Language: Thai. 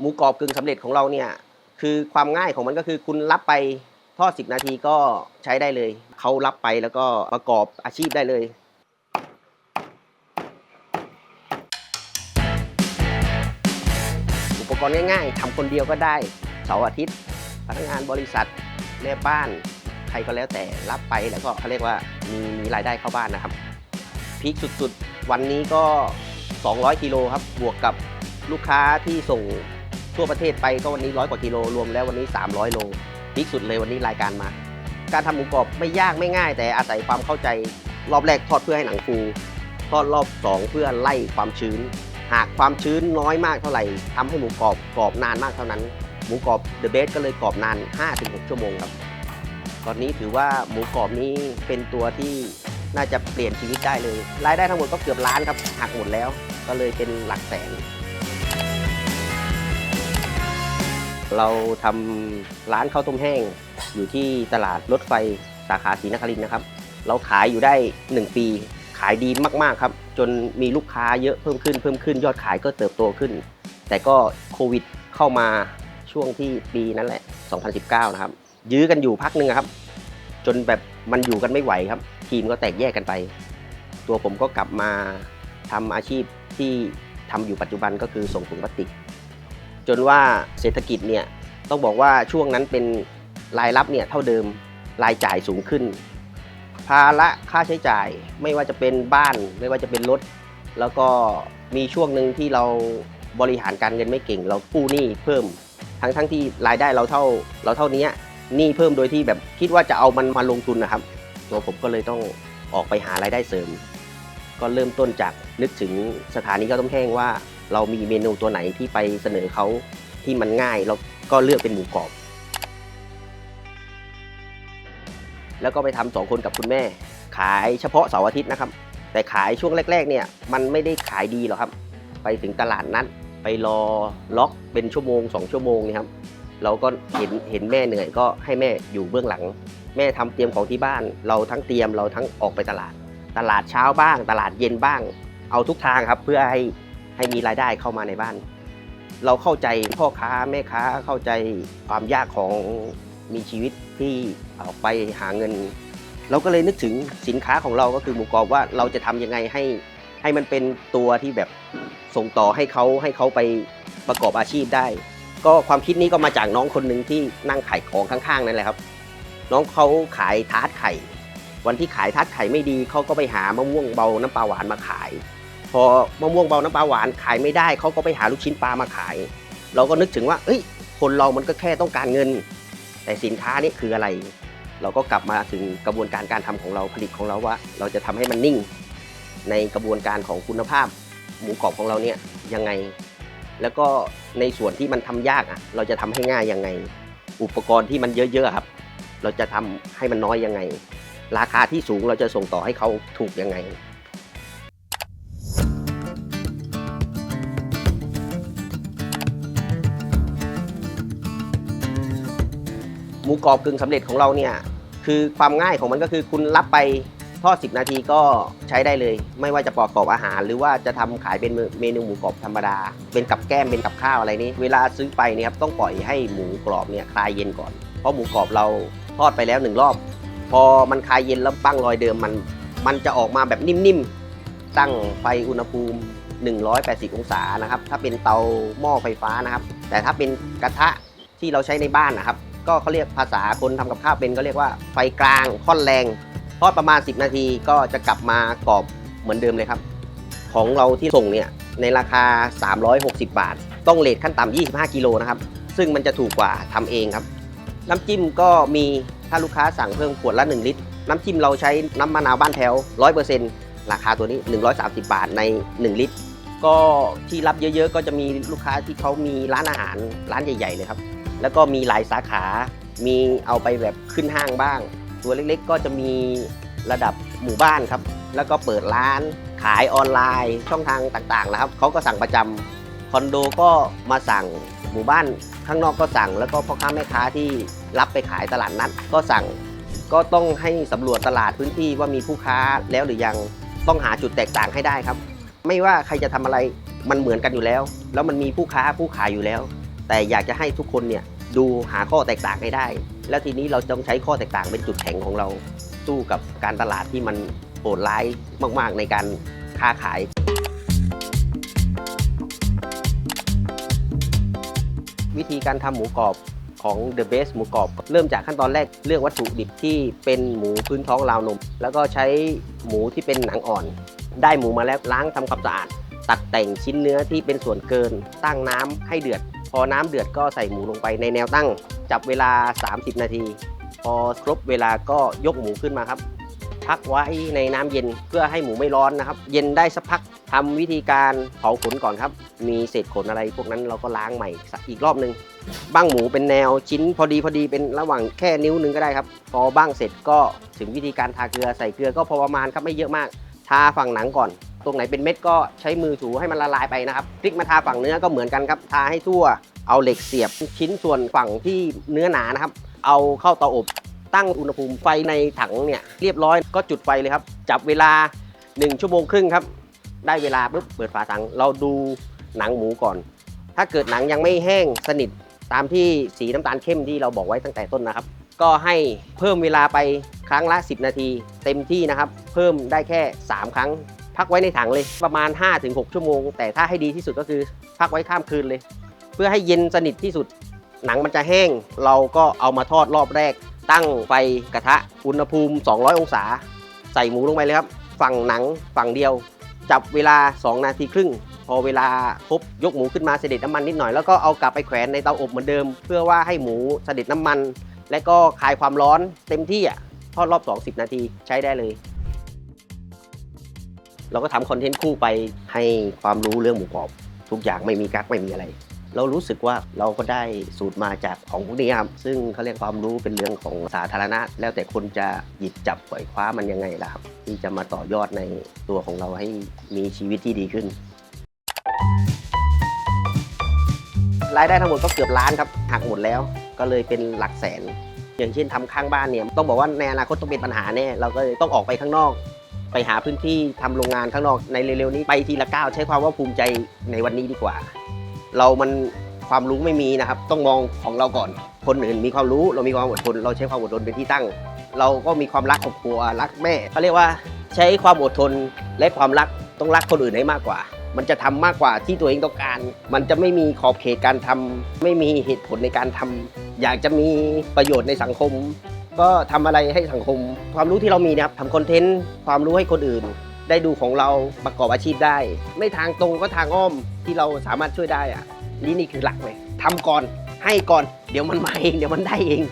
หมูกรอบกึ่งสำเร็จของเราเนี่ยคือความง่ายของมันก็คือคุณรับไปทอด 10 นาทีก็ใช้ได้เลย เขารับไปแล้วก็ประกอบอาชีพได้เลยอุปกรณ์ง่ายๆทำคนเดียวก็ได้เสาร์อาทิตย์พนักงานบริษัทแม่บ้าน ใครก็แล้วแต่รับไปแล้วก็เขาเรียกว่ามีมีรายได้เข้าบ้านนะครับพีคสุดๆ วันนี้ก็ 200กิโลครับบวกกับลูกค้าที่ส่ง ทั่วประเทศไปก็วันนี้ร้อยกว่ากิโลรวมแล้ววันนี้ 300 โลพีคสุดเลยวันนี้รายการมา การทำหมูกรอบไม่ยากไม่ง่าย แต่อาศัยความเข้าใจรอบแรกทอดเพื่อให้หนังฟูทอดรอบ 2 เพื่อไล่ความชื้น หากความชื้นน้อยมากเท่าไหร่ทำให้หมูกรอบกรอบนานมากเท่านั้น หมูกรอบเดอะเบสก็เลยกรอบนาน 5-6 ชั่วโมงครับ ตอนนี้ถือว่าหมูกรอบนี้เป็นตัวที่น่าจะเปลี่ยนชีวิตได้เลย รายได้ทั้งหมดก็เกือบล้านครับหักหมดแล้ว ก็เลยเป็นหลักแสน เราทำร้านข้าวต้มแห้ง อยู่ที่ตลาดรถไฟสาขาศรีนครินทร์นะครับ เราขายอยู่ได้ 1 ปี ขายดีมากๆครับ จนมีลูกค้าเยอะเพิ่มขึ้นเพิ่มขึ้นยอดขายก็เติบโตขึ้น แต่ก็โควิดเข้ามาช่วงที่ปีนั้นแหละ 2019 นะครับ ยื้อกันอยู่พักหนึ่งครับ จนแบบมันอยู่กันไม่ไหวครับ ทีมก็แตกแยกกันไป ตัวผมก็กลับมาทำอาชีพที่ทำอยู่ปัจจุบันก็คือส่งถุงพลาสติก จนว่าเศรษฐกิจเนี่ยต้องบอกว่าช่วงนั้นเป็นรายรับเนี่ยเท่าเดิมรายจ่ายสูงขึ้น ภาระค่าใช้จ่ายไม่ว่าจะเป็นบ้านไม่ว่าจะเป็นรถ แล้วก็มีช่วงหนึ่งที่เราบริหารการเงินไม่เก่ง เรากู้หนี้เพิ่ม ทั้งทั้งที่รายได้เราเท่าเราเท่านี้หนี้เพิ่มโดยที่แบบคิดว่าจะเอามันมาลงทุนนะครับ ตัวผมก็เลยต้องออกไปหารายได้เสริม ก็เริ่มต้นจากนึกถึงสถานีข้าวต้มแห้งว่า เรามีเมนูตัวไหนที่ไปเสนอเขาที่มันง่ายเราก็เลือกเป็นหมูกรอบ แล้วก็ไปทำสองคนกับคุณแม่ ขายเฉพาะเสาร์อาทิตย์นะครับ แต่ขายช่วงแรก ๆ เนี่ยมันไม่ได้ขายดีหรอกครับ ไปถึงตลาดนัดไปรอล็อกเป็นชั่วโมงสองชั่วโมงนี่ครับเราก็เห็นเห็นแม่เหนื่อยก็ให้แม่อยู่เบื้องหลัง แม่ทำเตรียมของที่บ้าน เราทั้งเตรียมเราทั้งออกไปตลาด ตลาดเช้าบ้าง ตลาดเย็นบ้าง เอาทุกทางครับเพื่อให้ ให้มีรายได้เข้ามาในบ้าน เราเข้าใจพ่อค้าแม่ค้าเข้าใจความยากของมีชีวิตที่ออกไปหาเงิน เราก็เลยนึกถึงสินค้าของเราก็คือหมูกรอบว่าเราจะทำยังไงให้ให้มันเป็นตัวที่แบบส่งต่อให้เขาให้เขาไปประกอบอาชีพได้ ก็ความคิดนี้ก็มาจากน้องคนหนึ่งที่นั่งขายของข้างๆนั่นแหละครับ น้องเขาขายทาร์ตไข่ วันที่ขายทาร์ตไข่ไม่ดีเขาก็ไปหามะม่วงเบาน้ำปลาหวานมาขาย พอมะม่วงเบาน้ำปลาหวานขายไม่ได้เขาก็ไปหาลูกชิ้นปลามาขาย เราก็นึกถึงว่าเอ้ย คนเรามันก็แค่ต้องการเงิน แต่สินค้านี่คืออะไร เราก็กลับมาถึงกระบวนการการทำของเราผลิตของเราว่า เราจะทำให้มันนิ่ง ในกระบวนการของคุณภาพ หมูกรอบของเราเนี่ยยังไง แล้วก็ในส่วนที่มันทำยากอะ เราจะทำให้ง่ายยังไง อุปกรณ์ที่มันเยอะๆครับ เราจะทำให้มันน้อยยังไง ราคาที่สูงเราจะส่งต่อให้เขาถูกยังไง มูกรอบกึ่งสำเร็จของเราเนี่ยคือความง่ายของมันก็คือคุณรับไปทอด 10 นาทีก็ใช้ได้เลย ไม่ว่าจะประกอบอาหาร หรือว่าจะทำขายเป็นเมนูหมูกรอบธรรมดา เป็นกับแก้มเป็นกับข้าวอะไรนี้ เวลาซื้อไปเนี่ยครับต้องปล่อยให้หมูกรอบเนี่ยคลายเย็นก่อน เพราะหมูกรอบเราทอดไปแล้วหนึ่งรอบ พอมันคลายเย็นแล้วปั้งรอยเดิมมัน มันจะออกมาแบบนิ่มๆ ตั้งไฟอุณหภูมิ 180 องศานะครับ ถ้าเป็นเตาหม้อไฟฟ้านะครับ แต่ถ้าเป็นกระทะที่เราใช้ในบ้านนะครับ ก็เขาเรียกภาษาคนทำกับข้าวเป็นก็เรียกว่าไฟกลางค่อนแรงทอดประมาณ 10 นาทีก็จะกลับมากรอบเหมือนเดิมเลยครับ ของเราที่ส่งเนี่ยในราคา 360 บาท ต้องเลทขั้นต่ำ25 กิโลนะครับ ซึ่งมันจะถูกกว่าทำเองครับ น้ำจิ้มก็มีถ้าลูกค้าสั่งเพิ่มขวดละ 1 ลิตร น้ำจิ้มเราใช้น้ำมะนาวบ้านแถว 100%ราคาตัวนี้ 130 บาทใน 1 ลิตร ก็ที่รับเยอะๆ ก็จะมีลูกค้าที่เขามีร้านอาหารร้านใหญ่ ๆ เลยครับ แล้วก็มีหลายสาขา มีเอาไปแบบขึ้นห้างบ้าง ตัวเล็กๆ ก็จะมีระดับหมู่บ้านครับ แล้วก็เปิดร้านขายออนไลน์ช่องทางต่างๆนะครับเขาก็สั่งประจำคอนโดก็มาสั่งหมู่บ้านข้างนอกก็สั่ง แล้วก็พ่อค้าแม่ค้าที่รับไปขายตลาดนัดก็สั่ง ก็ต้องให้สำรวจตลาดพื้นที่ว่ามีผู้ค้าแล้วหรือยังต้องหาจุดแตกต่างให้ได้ครับ ไม่ว่าใครจะทำอะไรมันเหมือนกันอยู่แล้ว แล้วมันมีผู้ค้าผู้ขายอยู่แล้ว แต่อยากจะให้ทุกคนเนี่ย ดูหาข้อแตกต่างให้ได้ แล้วทีนี้เราต้องใช้ข้อแตกต่างเป็นจุดแข็งของเราสู้กับการตลาดที่มันโหดร้ายมาก ๆ ในการค้าขาย วิธีการทำหมูกรอบของ The Best หมูกรอบ เริ่มจากขั้นตอนแรกเลือกวัตถุดิบที่เป็นหมูพื้นท้องราวนม แล้วก็ใช้หมูที่เป็นหนังอ่อน ได้หมูมาแล้วล้างทำความสะอาด ตัดแต่งชิ้นเนื้อที่เป็นส่วนเกิน ตั้งน้ำให้เดือด อน้ำเดือดก็ใส่หมูลงไปในแนวตั้ง จับเวลา 30 นาที พอครบเวลาก็ยกหมูขึ้นมาครับพักไว้ในน้ำเย็นเพื่อให้หมูไม่ร้อนนะครับ เย็นได้สักพักทำวิธีการเผาขนก่อนครับ มีเศษขนอะไรพวกนั้นเราก็ล้างใหม่อีกรอบหนึ่งบ้างหมูเป็นแนวชิ้นพอดีพอดีเป็นระหว่างแค่นิ้วหนึงก็ได้ครับ พอบ้างเสร็จก็ถึงวิธีการทาเกลือใส่เกลือก็พอประมาณครับไม่เยอะมาก ทาฝั่งหนังก่อน ตรงไหนเป็นเม็ดก็ใช้มือถูให้มันละลายไปนะครับพลิกมาทาฝั่งเนื้อก็เหมือนกันครับทาให้ทั่ว เอาเหล็กเสียบชิ้นส่วนฝั่งที่เนื้อหนานะครับ เอาเข้าเตาอบตั้งอุณหภูมิไฟในถังเนี่ยเรียบร้อยก็จุดไฟเลยครับ จับเวลา 1 ชั่วโมงครึ่งครับ ได้เวลาปุ๊บเปิดฝาถัง เราดูหนังหมูก่อน ถ้าเกิดหนังยังไม่แห้งสนิทตามที่สีน้ำตาลเข้มที่เราบอกไว้ตั้งแต่ต้นนะครับ ก็ให้เพิ่มเวลาไปครั้งละ 10 นาที เต็มที่นะครับ เพิ่มได้แค่ 3 ครั้ง พักไว้ในถังเลยประมาณ 5-6 ชั่วโมง แต่ถ้าให้ดีที่สุดก็คือพักไว้ข้ามคืนเลย เพื่อให้เย็นสนิทที่สุด หนังมันจะแห้ง เราก็เอามาทอดรอบแรก ตั้งไฟกระทะอุณหภูมิ 200 องศา ใส่หมูลงไปเลยครับ ฝั่งหนังฝั่งเดียว จับเวลา 2 นาทีครึ่ง พอเวลาครบยกหมูขึ้นมาเสด็จน้ำมันนิดหน่อยแล้วก็เอากลับไปแขวนในเตาอบเหมือนเดิม เพื่อว่าให้หมูเสด็จน้ำมัน และก็คลายความร้อนเต็มที่อะทอดรอบ 20 นาทีใช้ได้เลย เราก็ทำคอนเทนต์คู่ไปให้ความรู้เรื่องหมูกรอบ ทุกอย่างไม่มีกักไม่มีอะไร เรารู้สึกว่าเราก็ได้สูตรมาจากของพวกนี้ครับซึ่งเขาเรียกความรู้เป็นเรื่องของสาธารณะ แล้วแต่คนจะหยิบจับปล่อยคว้ามันยังไงล่ะครับที่จะมาต่อยอดในตัวของเราให้มีชีวิตที่ดีขึ้นรายได้ทั้งหมดก็เกือบล้านครับหักหมดแล้วก็เลยเป็นหลักแสน อย่างเช่นทำข้างบ้านเนี่ยต้องบอกว่าในอนาคตต้องเป็นปัญหาแน่เราก็ต้องออกไปข้างนอก ไปหาพื้นที่ทำโรงงานข้างนอกในเร็วๆนี้ไปทีละก้าวใช้ความว่าภูมิใจในวันนี้ดีกว่า เรามันความรู้ไม่มีนะครับ ต้องมองของเราก่อน คนอื่นมีความรู้เรามีความอดทน เราใช้ความอดทนเป็นที่ตั้ง เราก็มีความรักครอบครัวรักแม่เขาเรียกว่าใช้ความอดทนและความรักต้องรักคนอื่นให้มากกว่า มันจะทำมากกว่าที่ตัวเองต้องการ มันจะไม่มีขอบเขตการทำไม่มีเหตุผลในการทำอยากจะมีประโยชน์ในสังคม ก็ทำอะไรให้สังคม ความรู้ที่เรามีนะครับทำคอนเทนต์ความรู้ให้คนอื่น ได้ดูของเราประกอบอาชีพได้ ไม่ทางตรงก็ทางอ้อมที่เราสามารถช่วยได้อะนี่นี่คือหลักเลยทำก่อนให้ก่อน เดี๋ยวมันมาเองเดี๋ยวมันได้เอง